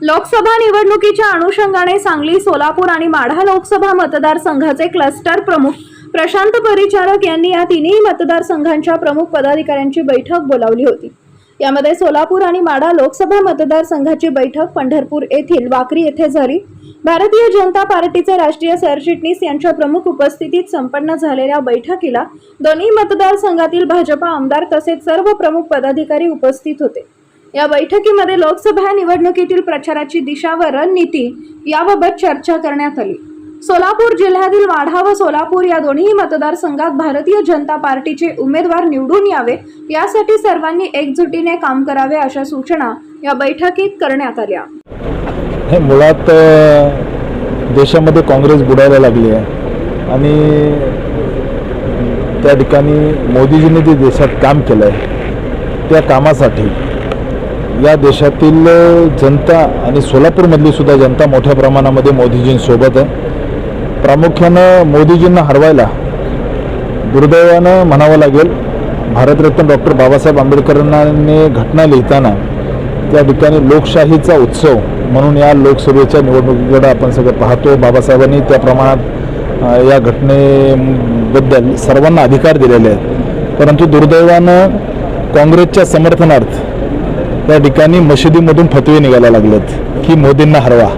लोकसभा निवडणुकीच्या अनुषंगाने सांगली सोलापूर आणि माढा लोकसभा मतदारसंघाचे क्लस्टर प्रमुख प्रशांत परिचारक यांनी या तिन्ही मतदारसंघांच्या प्रमुख पदाधिकाऱ्यांची बैठक बोलावली होती. यामध्ये सोलापूर आणि माढा लोकसभा मतदारसंघाची बैठक पंढरपूर येथील वाकरी येथे झाली. भारतीय जनता पार्टीचे राष्ट्रीय सरचिटणीस यांच्या प्रमुख उपस्थितीत संपन्न झालेल्या बैठकीला दोन्ही मतदारसंघातील भाजपा आमदार तसेच सर्व प्रमुख पदाधिकारी उपस्थित होते. या बैठकीमध्ये लोकसभा निवडणुकीतील प्रचाराची दिशा व रणनीती याबाबत चर्चा करण्यात आली. सोलापूर जिल्ह्यातील वाढा व सोलापूर या दोन्ही मतदारसंघात भारतीय जनता पार्टीचे उमेदवार निवडून यावे यासाठी सर्वांनी एकजुटीने काम करावे अशा सूचना या बैठकीत करण्यात आल्या. हे मुळात देशामध्ये काँग्रेस बुडायला लागली आहे. आणि त्या ठिकाणी मोदीजींनी जे देशात काम केलं आहे त्या कामासाठी या देशातील जनता आणि सोलापूरमधली सुद्धा जनता मोठ्या प्रमाणामध्ये मोदीजींसोबत आहे. प्रामुख्यानं मोदीजींना हरवायला दुर्दैवानं म्हणावं लागेल भारतरत्न डॉक्टर बाबासाहेब आंबेडकरांनी घटना लिहिताना त्या ठिकाणी लोकशाहीचा उत्सव म्हणून या लोकसभेच्या निवडणुकीकडे आपण सगळं पाहतो. बाबासाहेबांनी त्या प्रमाणात या घटनेबद्दल सर्वांना अधिकार दिलेले आहेत. परंतु दुर्दैवानं काँग्रेसच्या समर्थनार्थ त्या ठिकाणी मशिदीमधून फतवे निघायला लागलेत की मोदींना हरवा.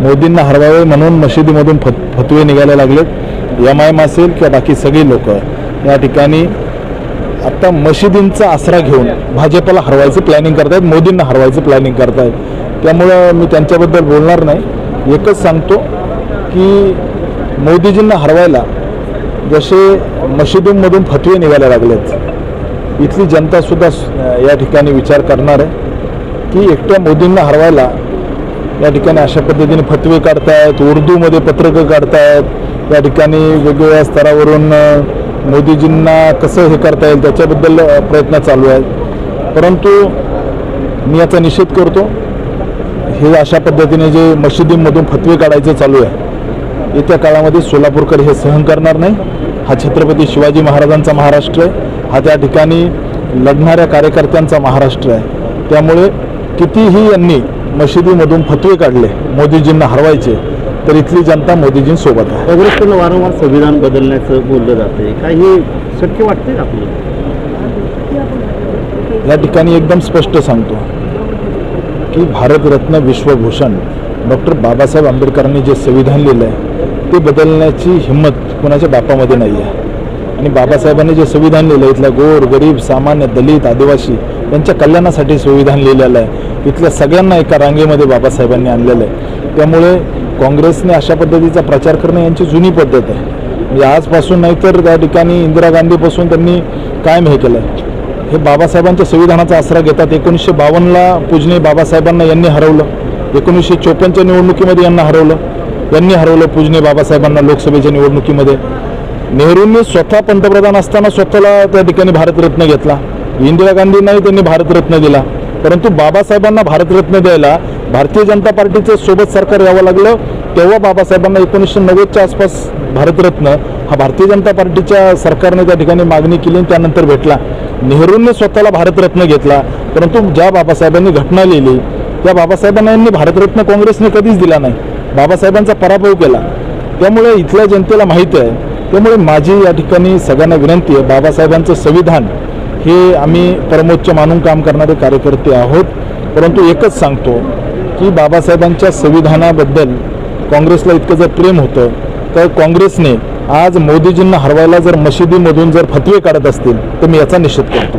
मोदींना हरवावे म्हणून मशिदीमधून फत फतवे निघायला लागलेत. एम आय एम असेल किंवा बाकी सगळी लोक या ठिकाणी आत्ता मशिदींचा आसरा घेऊन भाजपला हरवायचं प्लॅनिंग करतायत मोदींना हरवायचं प्लॅनिंग करतायत. त्यामुळं मी त्यांच्याबद्दल बोलणार नाही. एकच सांगतो की मोदीजींना हरवायला जसे मशिदींमधून फतवे निघायला लागलेत इथली जनतासुद्धा या ठिकाणी विचार करणार आहे की एकट्या मोदींना हरवायला या ठिकाणी अशा पद्धतीने फतवे काढतायत उर्दूमध्ये पत्रकं काढतायत या ठिकाणी वेगवेगळ्या स्तरावरून मोदीजींना कसं हे करता येईल त्याच्याबद्दल प्रयत्न चालू आहेत. परंतु मी याचा निषेध करतो हे अशा पद्धतीने जे मशिदींमधून फतवे काढायचे चालू आहे येत्या काळामध्ये सोलापूरकर हे सहन करणार नाही. हा छत्रपती शिवाजी महाराजांचा महाराष्ट्र आहे. हा त्या ठिकाणी लढणाऱ्या कार्यकर्त्यांचा महाराष्ट्र आहे. त्यामुळे कितीही यांनी मशिदीमधून फतवे काढले मोदीजींना हरवायचे तर इथली जनता मोदीजींसोबत आहे. काँग्रेसकडनं वारंवार संविधान बदलण्याचं बोललं जाते काय हे शक्य वाटतंय का आपल्याला? या ठिकाणी एकदम स्पष्ट सांगतो की भारतरत्न विश्वभूषण डॉक्टर बाबासाहेब आंबेडकरांनी जे संविधान लिहिलं आहे ते बदलण्याची हिंमत कुणाच्या बापामध्ये नाही आहे आणि बाबासाहेबांनी जे संविधान लिहिलं आहे इथल्या गोर गरीब सामान्य दलित आदिवासी यांच्या कल्याणासाठी संविधान लिहिलेलं आहे. इथल्या सगळ्यांना एका रांगेमध्ये बाबासाहेबांनी आणलेलं आहे. त्यामुळे काँग्रेसने अशा पद्धतीचा प्रचार करणं यांची जुनी पद्धत आहे. म्हणजे आजपासून नाही तर त्या ठिकाणी इंदिरा गांधीपासून त्यांनी कायम हे केलं आहे. हे बाबासाहेबांच्या संविधानाचा आसरा घेतात. एकोणीसशे बावन्नला पूजने बाबासाहेबांना यांनी हरवलं. एकोणीसशे चोपन्नच्या निवडणुकीमध्ये यांना हरवलं. यांनी हरवलं पूजनीय बाबासाहेबांना लोकसभेच्या निवडणुकीमध्ये. नेहरूंनी स्वतः पंतप्रधान असताना स्वतःला त्या ठिकाणी भारतरत्न घेतला. इंदिरा गांधींनाही त्यांनी भारतरत्न दिला. परंतु बाबासाहेबांना भारतरत्न द्यायला भारतीय जनता पार्टीचं सोबत सरकार यावं लागलं. तेव्हा बाबासाहेबांना एकोणीसशे नव्वदच्या आसपास भारतरत्न हा भारतीय जनता पार्टीच्या सरकारने त्या ठिकाणी मागणी केली आणि त्यानंतर भेटला. नेहरूंनी स्वतःला भारतरत्न घेतला. परंतु ज्या बाबासाहेबांनी घटना लिहिली त्या बाबासाहेबांना यांनी भारतरत्न काँग्रेसने कधीच दिला नाही. बाबासाहेबांचा पराभव केला. त्यामुळे इथल्या जनतेला माहीत आहे त्यामुळे माझी या ठिकाणी सगळ्यांना विनंती आहे बाबासाहेबांचं संविधान हे आम्ही परमोच्च मानून काम करणारे कार्यकर्ते आहोत. परंतु एकच सांगतो की बाबासाहेबांच्या संविधानाबद्दल काँग्रेसला इतकं जर प्रेम होतं तर काँग्रेसने आज मोदीजींना हरवायला जर मशिदीमधून जर फतवे काढत असतील तर मी याचा निषेध करतो.